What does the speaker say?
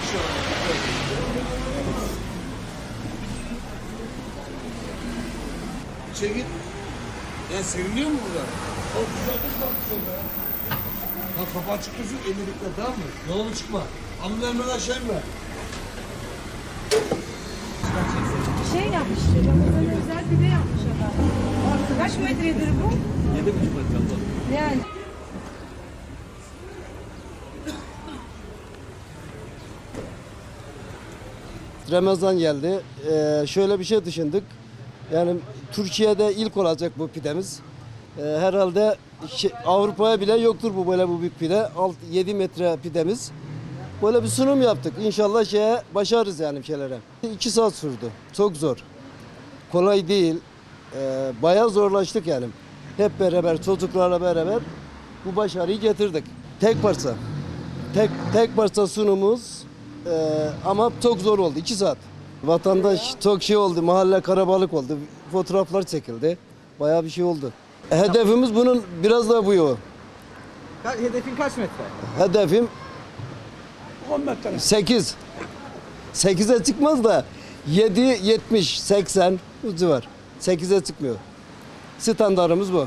kişi var. İçeri git. Ya seviliyor mu burada? Çok güzel bir kapı açık dursun ellilikle tamam mı? Yola çıkma. Amına hemen aşağı inme. Şey yapmış, Ramazan'a özel pide yapmış adam. Kaç metredir bu? Yedi buçuk metre abla. Yani. Ramazan geldi. Ee, şöyle bir şey düşündük. Yani Türkiye'de ilk olacak bu pidemiz. Ee, herhalde şey- Avrupa'ya bile yoktur bu böyle bu büyük pide. 7 metre pidemiz. Böyle bir sunum yaptık. İnşallah şeye başarırız yani bir şeylere. 2 saat sürdü. Çok zor. Kolay değil. Ee, bayağı zorlaştık yani. Hep beraber çocuklarla beraber bu başarıyı getirdik. Tek parça. Tek tek parça sunumuz ee, ama çok zor oldu. 2 saat. Vatandaş çok şey oldu. Mahalle karabalık oldu. Fotoğraflar çekildi. Bayağı bir şey oldu. Hedefimiz bunun biraz daha bu yol. Ka- hedefin kaç metre? Hedefim 10 metre. 8. 8'e çıkmaz da 7, 70, 80 bu civar. 8'e çıkmıyor. Standartımız bu.